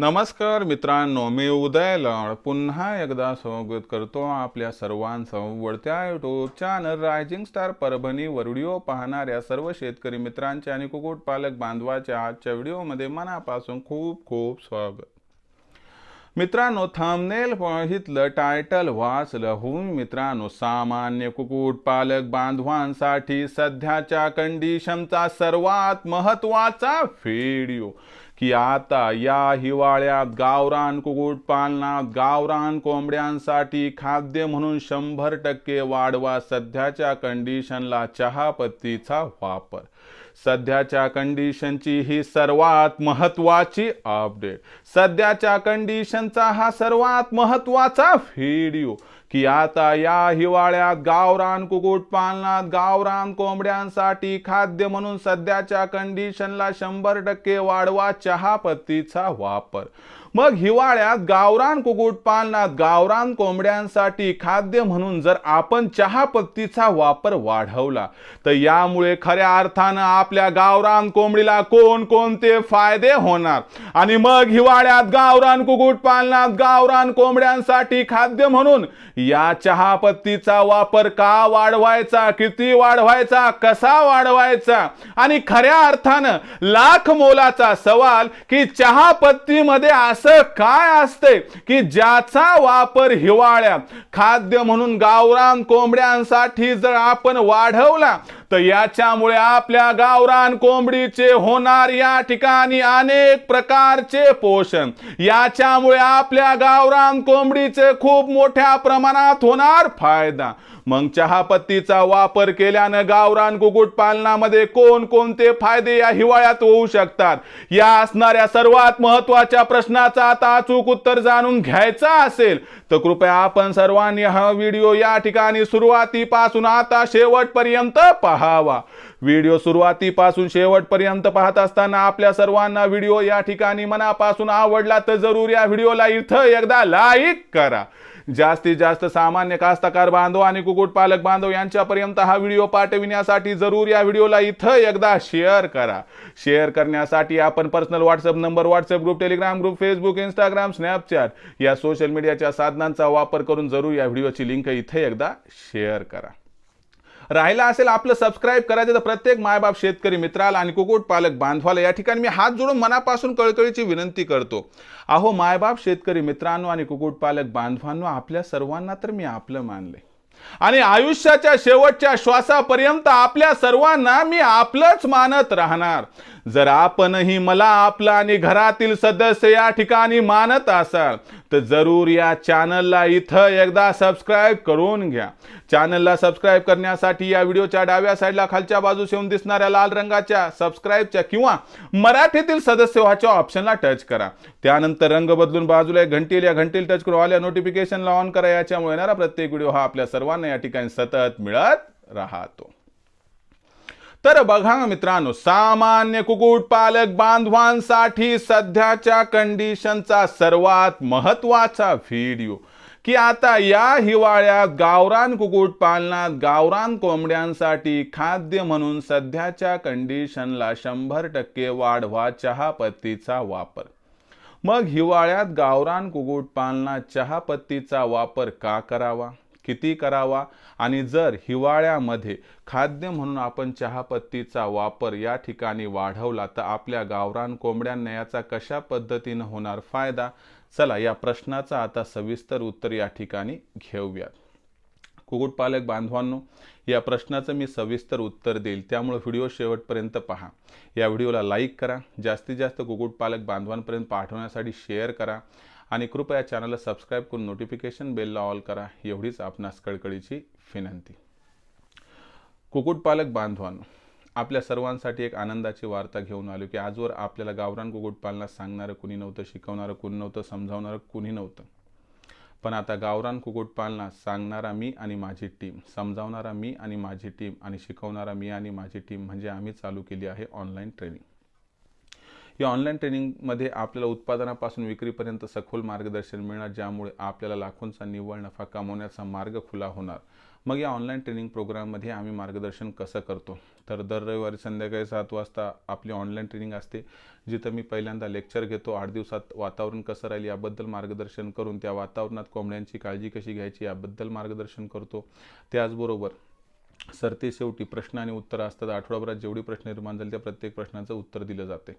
नमस्कार मित्रांनो मी उदय लाड. पुन्हा एकदा स्वागत करतो आपल्या सर्वांचं वळत्या युट्यूब चॅनल रायझिंग स्टार परभणीवर व्हिडिओ पाहणाऱ्या सर्व शेतकरी मित्रांचे आणि कुक्कुटपालक बांधवाच्या आजच्या व्हिडिओमध्ये मनापासून खूप खूप स्वागत. मित्रांनो थंबनेल पाहितलं टायटल वाचलं. होऊन मित्रांनो सामान्य कुक्कुटपालक बांधवांसाठी सध्याच्या कंडिशनचा सर्वात महत्त्वाचा व्हिडिओ की आता या हिवाळ्यात गावरान कुक्कुटपालनात गावरान कोंबड्यांसाठी खाद्य म्हणून शंभर टक्के वाढवा सध्याच्या कंडिशनला चहापत्तीचा वापर. सध्याच्या कंडिशनची ही सर्वात महत्वाची अपडेट. सध्याच्या कंडिशनचा हा सर्वात महत्त्वाचा व्हिडिओ. की आता या हिवाळ्यात गावरान कुक्कुटपालनात गावरान कोंबड्यांसाठी खाद्य म्हणून सध्याच्या कंडिशनला शंभर टक्के वाढवा चहापत्तीचा वापर. मग हिवाळ्यात गावरान कुक्कुटपालनात गावरान कोंबड्यांसाठी खाद्य म्हणून जर आपण चहापत्तीचा वापर वाढवला तर यामुळे खऱ्या अर्थानं आपल्या गावरान कोंबडीला कोण कोणते फायदे होणार? आणि मग हिवाळ्यात गावरान कुक्कुटपालनात गावरान कोंबड्यांसाठी खाद्य म्हणून या चहापत्तीचा वापर का वाढवायचा किती वाढवायचा कसा वाढवायचा? आणि खऱ्या अर्थानं लाख मोलाचा सवाल की चहापत्तीमध्ये अस काय असते की ज्याचा वापर हिवाळ्यात खाद्य म्हणून गावरान कोंबड्यांसाठी जर आपण वाढवला तर याच्यामुळे आपल्या गावरान कोंबडीचे होणार या ठिकाणी अनेक प्रकारचे पोषण. याच्यामुळे आपल्या गावरान कोंबडीचे खूप मोठ्या प्रमाणात होणार फायदा. मग चहापत्तीचा वापर केल्यानं गावरान कुक्कुटपालनामध्ये कोणकोणते कोण कोणते फायदे या हिवाळ्यात होऊ शकतात? या असणाऱ्या सर्वात महत्त्वाच्या प्रश्नाचा आता अचूक उत्तर जाणून घ्यायचा असेल तर कृपया आपण सर्वांनी हा व्हिडिओ या ठिकाणी सुरुवातीपासून आता शेवटपर्यंत पहावा. व्हिडिओ सुरुवातीपासून शेवटपर्यंत पाहत असताना आपल्या सर्वांना व्हिडिओ या ठिकाणी मनापासून आवडला तर जरूर या व्हिडिओला इथं एकदा लाईक करा. जास्तीत जास्त सामान्य कास्तकार बांधव आणि कुक्कुटपालक बांधव यांच्यापर्यंत हा व्हिडिओ पाठविण्यासाठी जरूर या व्हिडिओला इथं एकदा शेअर करा. शेअर करण्यासाठी आपण personal WhatsApp number WhatsApp group Telegram group Facebook Instagram Snapchat या सोशल मीडियाच्या साधनांचा वापर करून जरूर या व्हिडिओची लिंक इथे एकदा शेअर करा. राहिला असेल आपलं सबस्क्राईब करायचं तर प्रत्येक मायबाप शेतकरी मित्राला आणि कुक्कुटपालक बांधवाला या ठिकाणी मी हात जोडून मनापासून कळकळीची विनंती करतो. अहो मायबाप शेतकरी मित्रांनो आणि कुक्कुटपालक बांधवांनो आपल्या सर्वांना तर मी आपलं मानले आणि आयुष्याच्या शेवटच्या श्वासापर्यंत आपल्या सर्वांना मी आपलंच मानत राहणार. जर आपणही मला आपलं आणि घरातील सदस्य या ठिकाणी मानत असाल तर जरूर या चॅनलला इथं एकदा सबस्क्राईब करून घ्या. चॅनलला सबस्क्राईब करण्यासाठी या व्हिडिओच्या डाव्या साईडला खालच्या बाजूस येऊन दिसणाऱ्या लाल रंगाच्या सबस्क्राईबच्या किंवा मराठीतील सदस्य व्हाच्या ऑप्शनला टच करा. त्यानंतर रंग बदलून बाजूला एक घंटील या घंटील टच करून आल्या नोटिफिकेशनला ऑन करा. याच्यामुळे येणारा प्रत्येक व्हिडिओ हा आपल्या सर्वांना या ठिकाणी सतत मिळत राहतो. तर बघा मित्रांनो सामान्य कुक्कुटपालक बांधवांसाठी सध्याच्या कंडिशनचा सर्वात महत्त्वाचा व्हिडिओ की आता या हिवाळ्यात गावरान कुक्कुटपालनात गावरान कोंबड्यांसाठी खाद्य म्हणून सध्याच्या कंडिशनला शंभर टक्के वाढवा चहापत्तीचा वापर. मग हिवाळ्यात गावरान कुक्कुटपालनात चहापत्तीचा वापर का करावा? किती करावा? आणि जर हिवाळ्यामध्ये खाद्य म्हणून आपण चहापत्तीचा वापर या ठिकाणी वाढवला तर आपल्या गावरान कोंबड्यांना याचा कशा पद्धतीनं होणार फायदा? चला या प्रश्नाचा आता सविस्तर उत्तर या ठिकाणी घेऊयात. कुक्कुटपालक बांधवांनो या प्रश्नाचं मी सविस्तर उत्तर देईल. त्यामुळे व्हिडिओ शेवटपर्यंत पहा. या व्हिडिओला लाईक करा. जास्तीत जास्त कुक्कुटपालक बांधवांपर्यंत पाठवण्यासाठी शेअर करा. आणि कृपया चॅनलला सबस्क्राईब करून नोटिफिकेशन बेलला ऑल करा. एवढीच आपणास कळकळीची विनंती. कुक्कुटपालक बांधवांनो आपल्या सर्वांसाठी एक आनंदाची वार्ता घेऊन आलो की आजवर आपल्याला गावरान कुक्कुटपालनात सांगणारं कुणी नव्हतं शिकवणारं कुणी नव्हतं समजावणारं कुणी नव्हतं. पण आता गावरान कुक्कुटपालनात सांगणारा मी आणि माझी टीम समजावणारा मी आणि माझी टीम आणि शिकवणारा मी आणि माझी टीम म्हणजे आम्ही चालू केली आहे ऑनलाईन ट्रेनिंग या ऑनलाईन ट्रेनिंगमध्ये आपल्याला उत्पादनापासून विक्रीपर्यंत सखोल मार्गदर्शन मिळणार ज्यामुळे आपल्याला लाखोंचा निव्वळ नफा कमवण्याचा मार्ग खुला होणार. मग या ऑनलाईन ट्रेनिंग प्रोग्राममध्ये आम्ही मार्गदर्शन कसं करतो? तर दर रविवारी संध्याकाळी सात वाजता आपली ऑनलाईन ट्रेनिंग असते जिथं मी पहिल्यांदा लेक्चर घेतो. आठ दिवसात वातावरण कसं राहील याबद्दल मार्गदर्शन करून त्या वातावरणात कोंबड्यांची काळजी कशी घ्यायची याबद्दल मार्गदर्शन करतो. त्याचबरोबर सरतेशेवटी प्रश्न आणि उत्तर असतात. आठवडाभरात जेवढी प्रश्न निर्माण झाले त्या प्रत्येक प्रश्नाचं उत्तर दिलं जाते.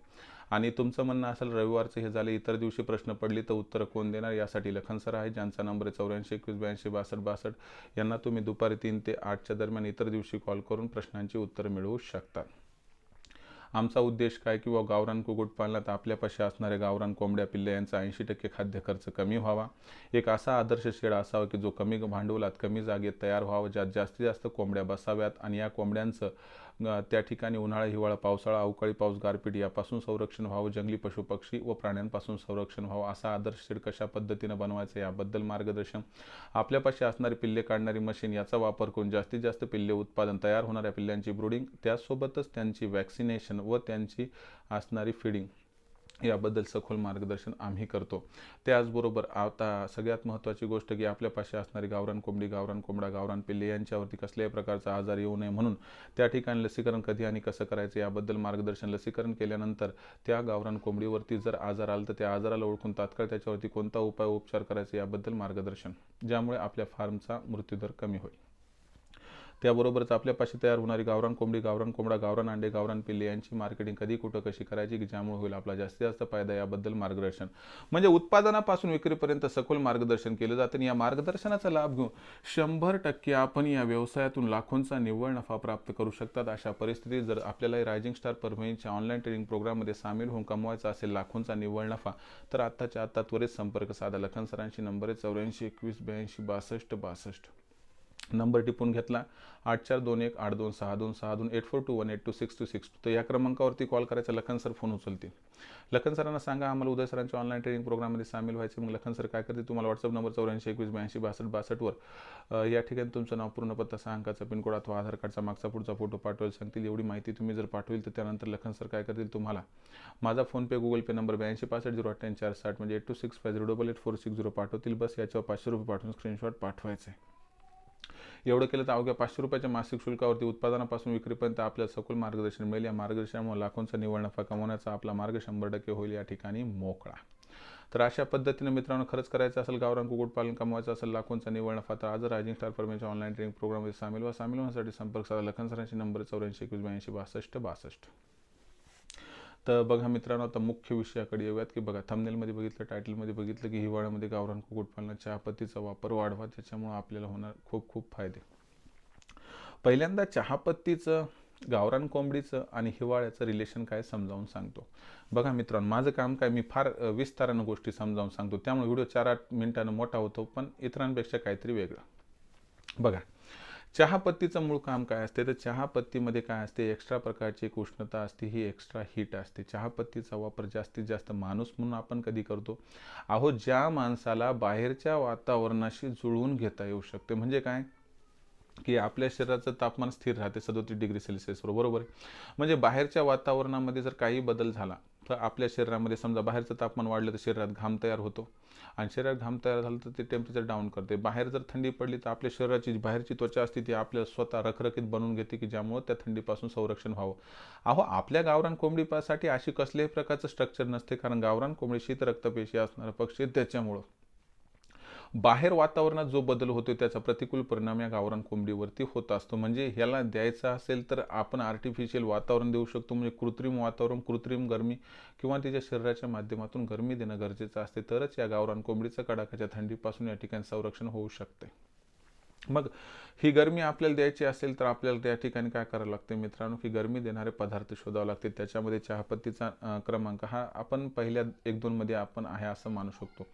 आणि तुमचं म्हणणं असेल रविवारचं हे झालं इतर दिवशी प्रश्न पडले तर उत्तर कोण देणार? यासाठी लखन सर आहे ज्यांचा नंबर आहे चौऱ्याऐंशी एकवीस ब्याऐंशी बासष्ट बासष्ट. यांना तुम्ही दुपारी तीन ते आठच्या दरम्यान इतर दिवशी कॉल करून प्रश्नांची उत्तर मिळवू शकता. आमचा उद्देश काय? किंवा गावरान कुक्कुटपालनात आपल्यापाशी असणाऱ्या गावरान कोंबड्या पिल्ल्या यांचा ऐंशी टक्के खाद्य खर्च कमी व्हावा. एक असा आदर्श शेड असावा की जो कमी भांडवलात कमी जागेत तयार व्हावा ज्यात जास्तीत जास्त कोंबड्या बसाव्यात आणि या कोंबड्यांचं त्या ठिकाणी उन्हाळा हिवाळा पावसाळा अवकाळी पाऊस गारपीट यापासून संरक्षण व्हावं जंगली पशुपक्षी व प्राण्यांपासून संरक्षण व्हावं असा आदर्श शेड कशा पद्धतीनं बनवायचं याबद्दल मार्गदर्शन आपल्यापाशी असणारी पिल्ले काढणारी मशीन याचा वापर करून जास्तीत जास्त पिल्ले उत्पादन तयार होणाऱ्या पिल्ल्यांची ब्रुडिंग त्यासोबतच त्यांची वॅक्सिनेशन व त्यांची असणारी फिडिंग. याबद्दल सखोल मार्गदर्शन आम्ही करतो. त्याचबरोबर आता सगळ्यात महत्त्वाची गोष्ट की आपल्यापाशी असणारी गावरान कोंबडी गावरान कोंबडा गावरान पिल्ले यांच्यावरती कसल्याही प्रकारचा आजार येऊ नये म्हणून त्या ठिकाणी लसीकरण कधी आणि कसं करायचं याबद्दल मार्गदर्शन लसीकरण केल्यानंतर त्या गावरान कोंबडीवरती जर आजार आला तर त्या आजाराला ओळखून तात्काळ त्याच्यावरती कोणता उपाय उपचार करायचा याबद्दल मार्गदर्शन. ज्यामुळे आपल्या फार्मचा मृत्यूदर कमी होईल. त्याबरोबरच आपल्यापाशी तयार होणारी गावरान कोंबडी गावरान कोंबडा गावरान अंडे गावरान पिल्ले यांची मार्केटिंग कधी कुठं कशी करायची की ज्यामुळे होईल आपला जास्तीत जास्त फायदा याबद्दल मार्गदर्शन. म्हणजे उत्पादनापासून विक्रीपर्यंत सखोल मार्गदर्शन केलं जातं आणि या मार्गदर्शनाचा लाभ घेऊन शंभर टक्के आपण या व्यवसायातून लाखोंचा निव्वळ नफा प्राप्त करू शकतात. अशा परिस्थितीत जर आपल्याला रायझिंग स्टार परभणीच्या ऑनलाईन ट्रेनिंग प्रोग्राममध्ये सामील होऊन कमवायचा असेल लाखोंचा निव्वळ नफा तर आत्ताच्या आत्ता त्वरित संपर्क साधा. लखन सरांशी नंबर आहे चौऱ्याऐंशी एकवीस ब्याऐंशी बासष्ट बासष्ट. नंबर टिपून घेतला. आठ चार दोन एक आठ दोन सहा दोन सहा दोन eight four two one eight two six two six. Two तर या क्रमांकावरती कॉल करायचा लखन सर फोन उचलतील. लखन सरांना सांगा आम्हाला उदय सरांच्या ऑनलाईन ट्रेनिंग प्रोग्राममध्ये सामील व्हायचे मग लखन सर काय करते तुम्हाला व्हॉट्सअप नंबर चौऱ्याऐंशी एकवीस ब्याऐंशी बासष्ट बासष्टवर. या ठिकाणी तुमचं नाव पूर्ण पत्ता सहा अंकाचा पिनकोड अथवा आधार कार्डचा मागचा पुढचा फोटो पाठवायला सांगतील. एवढी माहिती तुम्ही जर पाठवेल तर त्यानंतर लखन सर काय करतील तुम्हाला? माझा फोनपे गुगल पे नंबर ब्याऐंशी पासष्ट झिरो अठ्ठ्याऐंशी चार साठ म्हणजे eight two six five zero double eight four six zero पाठवतील. बस याच्यावर पाचशे रुपये पाठवून स्क्रीनशॉट पाठवायचे. एवढं केलं तर अवघ्या पाचशे रुपयाच्या मासिक शुल्कावरती उत्पादनापासून विक्रीपर्यंत आपल्याला सखोल मार्गदर्शन मिळेल. या मार्गदर्शनामुळे लाखोंचा निवड नफा कमवण्याचा आपला मार्ग शंभर टक्के होईल. या ठिकाणी मोकळा. तर अशा पद्धतीने मित्रांनो खरंच करायचं असेल गावरान कुक्कुटपालन कमवायचं असेल लाखोंचा निवड नफा तर आज रायझिंग स्टार फर्मेच्या ऑनलाईन ट्रेनिंग प्रोग्राममध्ये सामील व सामील होण्यासाठी संपर्क साधा. लखन सरांशी नंबर चौऱ्याऐंशी एकवीस ब्याऐंशी बासष्ट बासष्ट. तर बघा मित्रांनो आता मुख्य विषयाकडे येऊयात की बघा थमनेलमध्ये बघितलं टायटलमध्ये बघितलं की हिवाळ्यामध्ये गावरान कुक्कुटपालनात चहापत्तीचा वापर वाढवा त्याच्यामुळे आपल्याला होणार खूप खूप फायदे. पहिल्यांदा चहापत्तीचं गावरान कोंबडीचं आणि हिवाळ्याचं रिलेशन काय समजावून सांगतो. बघा मित्रांनो माझं काम काय मी फार विस्तारानं गोष्टी समजावून सांगतो. त्यामुळे व्हिडिओ चार आठ मिनिटानं मोठा होतो पण इतरांपेक्षा काहीतरी वेगळं. बघा चहापत्तीचं मूळ काम काय असते? तर चहापत्तीमध्ये काय असते? एक्स्ट्रा प्रकारची एक उष्णता असते ही एक्स्ट्रा हीट असते. चहापत्तीचा वापर जास्तीत जास्त माणूस म्हणून आपण कधी करतो? अहो ज्या माणसाला बाहेरच्या वातावरणाशी जुळवून घेता येऊ शकते म्हणजे काय? की आपल्या शरीराचं तापमान स्थिर राहते सदोतीस डिग्री सेल्सिअसवर बरोबर आहे? म्हणजे बाहेरच्या वातावरणामध्ये जर काही बदल झाला तर आपल्या शरीरामध्ये समजा बाहेरचं तापमान वाढलं तर शरीरात घाम तयार होतो. आणि शरीरात घाम तयार झालं तर ते टेम्परेचर डाऊन करते. बाहेर जर थंडी पडली तर आपल्या शरीराची बाहेरची त्वचा असते ती आपल्या स्वतः रखरखीत बनवून घेते की ज्यामुळे त्या थंडीपासून संरक्षण व्हावं. अहो आपल्या गावरान कोंबडीसाठी अशी कसल्याही प्रकारचं स्ट्रक्चर नसते कारण गावरान कोंबडी शीत रक्तपेशी पक्षी त्याच्यामुळं. बाहेर वातावरणात जो बदल होतो त्याचा प्रतिकूल परिणाम या गावरान कोंबडीवरती होत असतो. म्हणजे ह्याला द्यायचा असेल तर आपण आर्टिफिशियल वातावरण देऊ शकतो. म्हणजे कृत्रिम वातावरण कृत्रिम गरमी किंवा तिच्या शरीराच्या माध्यमातून गरमी देणं गरजेचं असते. तरच या गावरान कोंबडीचं कडाकाच्या थंडीपासून या ठिकाणी संरक्षण होऊ शकते. मग ही गरमी आपल्याला द्यायची असेल तर आपल्याला त्या ठिकाणी काय करावं लागते मित्रांनो? की गरमी देणारे पदार्थ शोधावे लागते त्याच्यामध्ये चहापत्तीचा क्रमांक हा आपण पहिल्या एक दोनमध्ये आपण आहे असं मानू शकतो.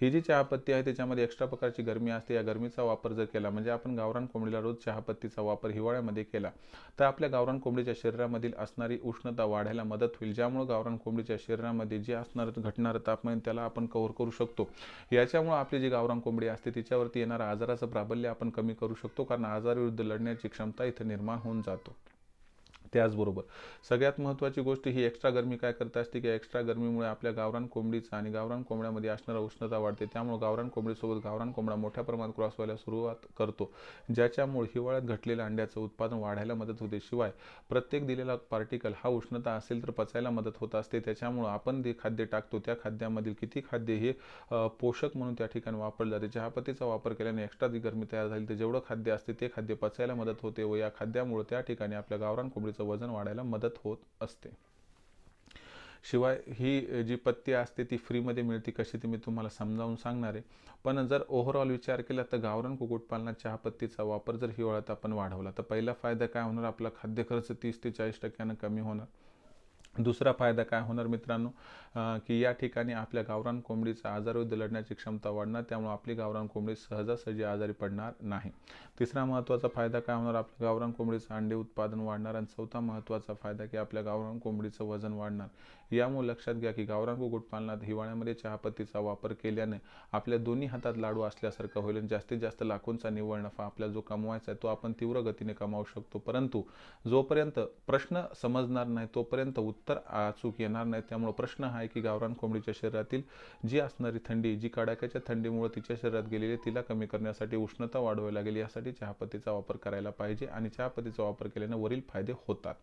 ही जी चहापत्ती आहे त्याच्यामध्ये एक्स्ट्रा प्रकारची गरमी असते. या गरमीचा वापर जर केला म्हणजे आपण गावरान कोंबडीला रोज चहापत्तीचा वापर हिवाळ्यामध्ये केला तर आपल्या गावरान कोंबडीच्या शरीरामधील असणारी उष्णता वाढायला मदत होईल ज्यामुळे गावरान कोंबडीच्या शरीरामध्ये जे असणार घटणारं तापमान त्याला आपण कव्हर करू शकतो. याच्यामुळे आपली जी गावरान कोंबडी असते तिच्यावरती येणारा आजाराचं प्राबल्य आपण कमी करू शकतो. लोकांना आजाराविरुद्ध लढण्याची क्षमता इथे निर्माण होऊन जातो. त्याचबरोबर. सगळ्यात महत्त्वाची गोष्ट ही एक्स्ट्रा गरमी काय करत असते की एक्स्ट्रा गरमीमुळे आपल्या गावरान कोंबडीचा आणि गावरान कोंबड्यामध्ये असणारा उष्णता वाढते. त्यामुळे गावरान कोंबडीसोबत गावरान कोंबडा मोठ्या प्रमाणात क्रॉस व्हायला सुरुवात करतो. ज्याच्यामुळे हिवाळ्यात घटलेल्या अंड्याचं उत्पादन वाढायला मदत होते. शिवाय प्रत्येक दिलेला पार्टिकल हा उष्णता असेल तर पचायला मदत होत असते. त्याच्यामुळं आपण जे खाद्य टाकतो त्या खाद्यामधील किती खाद्य हे पोषक म्हणून त्या ठिकाणी वापरलं जाते. चहापत्तीचा वापर केल्याने एक्स्ट्रा जी गरमी तयार झाली तर जेवढं खाद्य असते ते खाद्य पचायला मदत होते व या खाद्यामुळे त्या ठिकाणी आपल्या गावरान कोंबडीचं वजन वाढायला मदत होत असते. शिवाय ही जी पत्ती असते ती फ्रीमध्ये मिळते कशी ती मी तुम्हाला समजावून सांगणार आहे. पण जर ओव्हरऑल विचार केला तर गावरान कुक्कुटपालनात चहापत्तीचा वापर जर हिवाळ्यात आपण वाढवला तर पहिला फायदा काय होणार? आपला खाद्य खर्च तीस ते चाळीस टक्क्यानं कमी होणार. दुसरा फायदा काय होणार मित्रांनो? की या ठिकाणी आपल्या गावरान कोंबडीचा आजारविरुद्ध लढण्याची क्षमता वाढणार त्यामुळे आपली गावरान कोंबडी सहजासहजी आजारी पडणार नाही. तिसरा महत्त्वाचा फायदा काय होणार? आपल्या गावरान कोंबडीचं अंडे उत्पादन वाढणार आणि चौथा महत्त्वाचा फायदा की आपल्या गावरान कोंबडीचं वजन वाढणार. यामुळे लक्षात घ्या की गावरान कुक्कुटपालनात हिवाळ्यामध्ये चहापत्तीचा वापर केल्याने आपल्या दोन्ही हातात लाडू असल्यासारखं होईल आणि जास्तीत जास्त लाखोंचा निव्वळ नफा आपल्या जो कमवायचा आहे तो आपण तीव्र गतीने कमावू शकतो. परंतु जोपर्यंत प्रश्न समजणार नाही तोपर्यंत उत्तर अचूक येणार नाही. त्यामुळे प्रश्न हा आहे की गावरान कोंबडीच्या शरीरातील जी असणारी थंडी जी कडाक्याच्या थंडीमुळे तिच्या शरीरात गेलेली तिला कमी करण्यासाठी उष्णता वाढवावी लागेल. यासाठी चहापत्तीचा वापर करायला पाहिजे आणि चहापत्तीचा वापर केल्याने वरील फायदे होतात.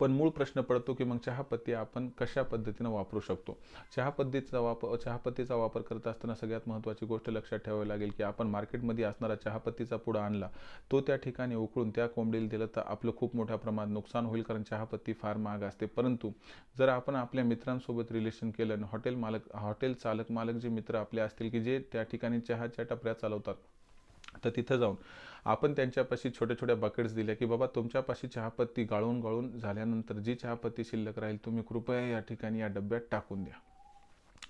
पण मूळ प्रश्न पडतो की मग चहापत्ती आपण कशा पद्धतीनं वापरू शकतो? चहापत्तीचा वापर चहापत्तीचा वापर करत असताना सगळ्यात महत्त्वाची गोष्ट लक्षात ठेवावी लागेल की आपण मार्केटमध्ये असणारा चहापत्तीचा पुडा आणला तो त्या ठिकाणी उकळून त्या कोंबडीला दिलं तर आपलं खूप मोठ्या प्रमाणात नुकसान होईल कारण चहापत्ती फार महाग असते. परंतु जर आपण आपल्या मित्रांसोबत रिलेशन केलं आणि हॉटेल मालक हॉटेल चालक मालक जे मित्र आपले असतील की जे त्या ठिकाणी चहाच्या टपऱ्या चालवतात तर तिथं जाऊन आपण त्यांच्यापाशी छोट्या छोट्या बकेट्स दिल्या की बाबा तुमच्यापाशी चहापत्ती गाळून गाळून झाल्यानंतर जी चहापत्ती शिल्लक राहील तुम्ही कृपया या ठिकाणी या डब्यात टाकून द्या.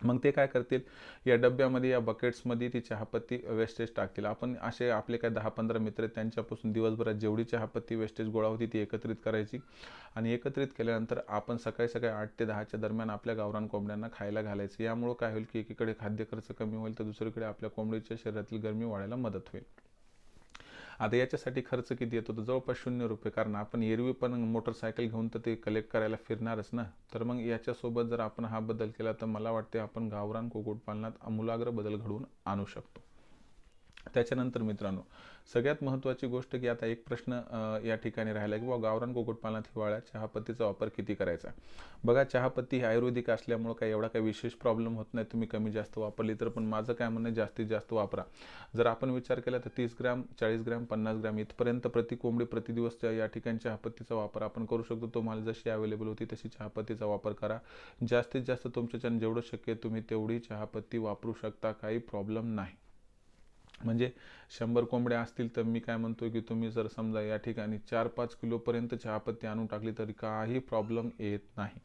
मग ते काय करतील? या डब्यामध्ये या बकेट्समध्ये ती चहापत्ती वेस्टेज टाकतील. आपण असे आपले काय दहा पंधरा मित्र त्यांच्यापासून दिवसभरात जेवढी चहापत्ती वेस्टेज गोळा होती ती एकत्रित करायची. आणि एकत्रित केल्यानंतर आपण सकाळी सकाळी आठ ते दहाच्या दरम्यान आपल्या गावरान कोंबड्यांना खायला घालायचं. यामुळं काय होईल की एकीकडे खाद्य खर्च कमी होईल तर दुसरीकडे आपल्या कोंबडीच्या शरीरातील गरमी वाढायला मदत होईल. आता याच्यासाठी खर्च किती येतो? तर जवळपास शून्य रुपये. कारण आपण एरवी पण मोटरसायकल घेऊन तर ते कलेक्ट करायला फिरणारच ना. तर मग याच्यासोबत जर आपण हा बदल केला तर मला वाटते आपण गावरान कुक्कुटपालनात आमूलाग्र बदल घडवून आणू शकतो. त्याच्यानंतर मित्रांनो सगळ्यात महत्त्वाची गोष्ट की आता एक प्रश्न या ठिकाणी राहिला की बाबा गावरान कुक्कुटपालनात हिवाळ्यात चहापत्तीचा वापर किती करायचा? बघा चहापत्ती ही आयुर्वेदिक असल्यामुळं काही एवढा काही विशेष प्रॉब्लेम होत नाही. तुम्ही कमी जास्त वापरली तर पण माझं काय म्हणणं जास्तीत जास्त वापरा. जर आपण विचार केला तर तीस ग्रॅम चाळीस ग्रॅम पन्नास ग्रॅम इथपर्यंत प्रति कोंबडी प्रतिदिवस या ठिकाणी चहापत्तीचा वापर आपण करू शकतो. तुम्हाला जशी अवेलेबल होती तशी चहापत्तीचा वापर करा. जास्तीत जास्त तुमच्याच्यानं जेवढं शक्य तुम्ही तेवढी चहापत्ती वापरू शकता. काही प्रॉब्लेम नाही. म्हणजे शंभर कोंबड्या असतील तर मी काय म्हणतो की तुम्ही जर समजा या ठिकाणी चार पाच किलोपर्यंत चहापत्ती आणून टाकली तरी काही प्रॉब्लेम येत नाही.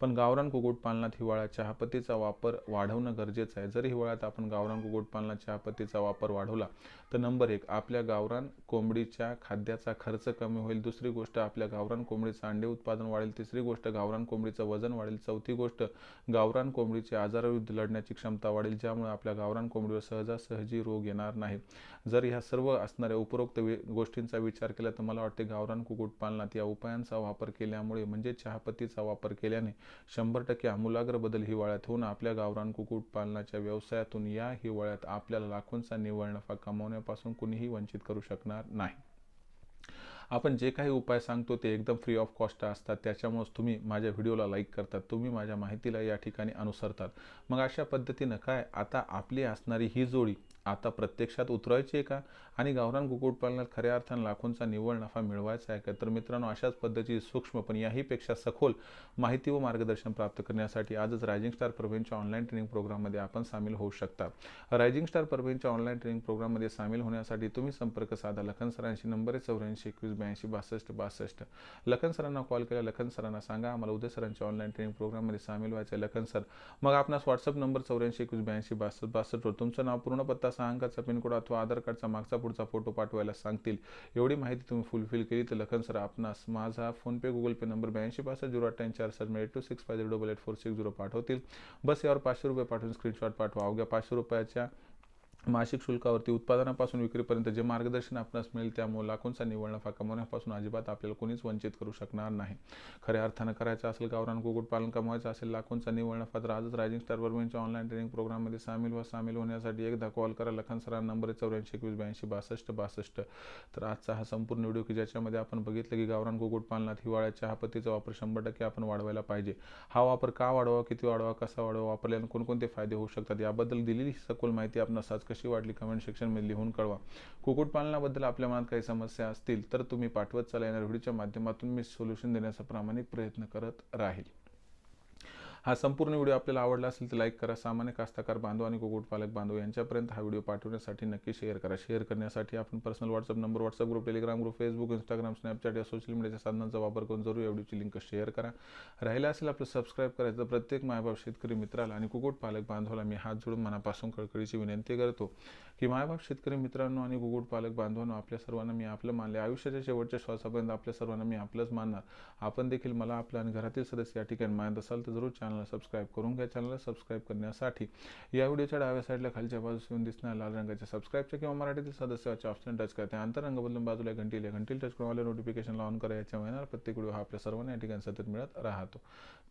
पण गावरान कुक्कुटपालनात हिवाळ्यात चहापत्तीचा वापर वाढवणं गरजेचं आहे. जर हिवाळ्यात आपण गावरान कुक्कुटपालनात चहापत्तीचा वापर वाढवला तर नंबर एक आपल्या गावरान कोंबडीच्या खाद्याचा खर्च कमी होईल. दुसरी गोष्ट आपल्या गावरान कोंबडीचं अंडे उत्पादन वाढेल. तिसरी गोष्ट गावरान कोंबडीचं वजन वाढेल. चौथी गोष्ट गावरान कोंबडीचे आजाराविरुद्ध लढण्याची क्षमता वाढेल ज्यामुळे आपल्या गावरान कोंबडीवर सहजासहजी रोग येणार नाही. जर ह्या सर्व असणाऱ्या उपरोक्त गोष्टींचा विचार केला तर मला वाटते गावरान कुक्कुटपालनात या उपायांचा वापर केल्यामुळे म्हणजे चहापत्तीचा वापर केल्याने शंभर टक्के आमूलाग्र बदल हिवाळ्यात होऊन आपल्या गावरान कुक्कुटपालनाच्या व्यवसायातून या हिवाळ्यात आपल्याला लाखोंचा निव्वळ नफा कमावण्यापासून कुणीही वंचित करू शकणार नाही. आपण जे काही उपाय सांगतो ते एकदम फ्री ऑफ कॉस्ट असतात. त्याच्यामुळेच तुम्ही माझ्या व्हिडिओला लाईक करतात. तुम्ही माझ्या माहितीला या ठिकाणी अनुसरतात. मग अशा पद्धतीनं काय? आता आपली असणारी ही जोडी आता प्रत्यक्षात उतरायचे आहे का? आणि गावरान कुक्कुटपालनात खऱ्या अर्थानं लाखोंचा निव्वळ नफा मिळवायचा आहे का? तर मित्रांनो अशाच पद्धतीची सूक्ष्म पण याहीपेक्षा सखोल माहिती व मार्गदर्शन प्राप्त करण्यासाठी आजच रायझिंग स्टार प्रवीणच्या ऑनलाईन ट्रेनिंग प्रोग्राममध्ये आपण सामील होऊ शकता. रायझिंग स्टार प्रवीणच्या ऑनलाईन ट्रेनिंग प्रोग्राममध्ये सामील होण्यासाठी तुम्ही संपर्क साधा. लखन सरांशी नंबर आहे चौऱ्याऐंशी एकवीस ब्याऐंशी बासष्ट बासष्ट. लखन सरांना कॉल केला लखन सरांना सांगा. आम्हाला उदय सरांच्या ऑनलाईन ट्रेनिंग प्रोग्राममध्ये सामील व्हायचं आहे. लखन सर मग आपणास व्हॉट्सअप नंबर चौऱ्याऐंशी एकवीस ब्याऐंशी बासष्ट बासष्टवर तुमचं नाव पूर्ण पत्ता सहा अंकाचा पिनकोड अथवा आधार कार्डचा मागचा पुढचा फोटो पाठवायला सांगतील? एवढी माहिती तुम्ही फुलफिल केली तर लखन सर आपणास माझा फोनपे गुगल पे नंबर ब्याऐंशी पासष्ट झिरो अठ्ठ्याऐंशी चार सात eight two six five zero double eight four six zero पाठवतील. बस यावर पाचशे रुपये पाठवून स्क्रीनशॉट पाठवा. अवघ्या पाचशे रुपयाच्या मासिक शुल्कावरती उत्पादनापासून विक्रीपर्यंत जे मार्गदर्शन आपणास मिळेल त्यामुळे लाखोंचा निव्वळ नफा कमवण्यापासून अजिबात आपल्याला कोणीच वंचित करू शकणार नाही. खऱ्या अर्थानं करायचं असेल गावरान कुक्कुटपालन कमवायचं असेल लाखोंचा निव्वळ नफा तर आजच रायझिंग स्टार बर्मनच्या ऑनलाईन ट्रेनिंग प्रोग्राममध्ये सामील व सामील होण्यासाठी एकदा कॉल करा. लखन सरा नंबर चौऱ्याऐंशी एकवीस ब्याऐंशी बासष्ट बासष्ट. तर आजचा हा संपूर्ण व्हिडिओ की ज्याच्यामध्ये आपण बघितलं की गावरान कुक्कुटपालनात हिवाळ्यात चहापत्तीचा वापर शंभर टक्के आपण वाढवायला पाहिजे. हा वापर का वाढवा किती वाढवा कसा वाढवा वापरल्याने कोणकोणते फायदे होऊ शकतात याबद्दल दिलेली सखोल माहिती आपण आज कशी वाटली कमेंट सेक्शनमध्ये लिहून कळवा. कुक्कुटपालनाबद्दल आपल्या मनात काही समस्या असतील तर तुम्ही पाठवत चला येणार व्हिडिओच्या माध्यमातून मी सोल्युशन देण्याचा प्रामाणिक प्रयत्न करत राहील. हा संपूर्ण व्हिडिओ आपल्याला आवडला असेल तर लाईक करा सामान्य कास्तकार बांधव आणि कुक्कुटपालक बांधव यांच्यापर्यंत हा व्हिडिओ पाठवण्यासाठी नक्की शेअर करा. शेअर करण्यासाठी आपण personal WhatsApp number WhatsApp group Telegram group Facebook Instagram Snapchat या सोशल मीडियाच्या साधनांचा वापर करून जरूर या व्हिडिओची लिंक शेअर करा. राहिला असेल आपलं सबस्क्राईब करायचं प्रत्येक मायबाप शेतकरी मित्राला आणि कुक्कुटपालक बांधवाला मी हात जोडून मनापासून कळकळीची विनंती करतो की मायबाप शेतकरी मित्रांनो आणि कुक्कुटपालक बांधवांनो आपल्या सर्वांना मी आपलं मानले आयुष्याच्या शेवटच्या श्वासापर्यंत आपल्या सर्वांना मी आपलंच मानणार. आपण देखील मला आपलं आणि घरातील सदस्य या ठिकाणी मानत असाल तर जरूर चॅनलला सबस्क्राईब करून घ्या. चॅनलला सबस्क्राईब करण्यासाठी या व्हिडिओच्या डाव्या साईडला खालच्या बाजूस येऊन दिसणार लाल रंगाच्या सबस्क्राईबच्या किंवा मराठीतील सदस्याचे ऑप्शन टच करते. त्या अंतरंग बदलून बाजूला घंटीला घंटील टच करून आले नोटिफिकेशन ऑन करा. याच्या महिन्याला प्रत्येक व्हिडिओ हा आपल्या सर्वांना या ठिकाणी सतत मिळत राहतो.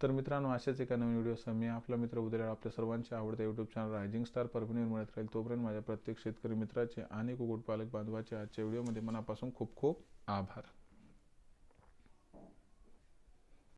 तर मित्रांनो अशाच एका नवीन व्हिडिओसह मी आपला मित्र उद्या आपल्या सर्वांचे आवडते यूट्यूब चॅनल रायझिंग स्टार परभणीवर मिळत राहील. तोपर्यंत माझ्या प्रत्येक शेतकरी मित्राचे आणि कुक्कुटपालक बांधवाचे आजच्या व्हिडिओमध्ये मनापासून खूप खूप आभार.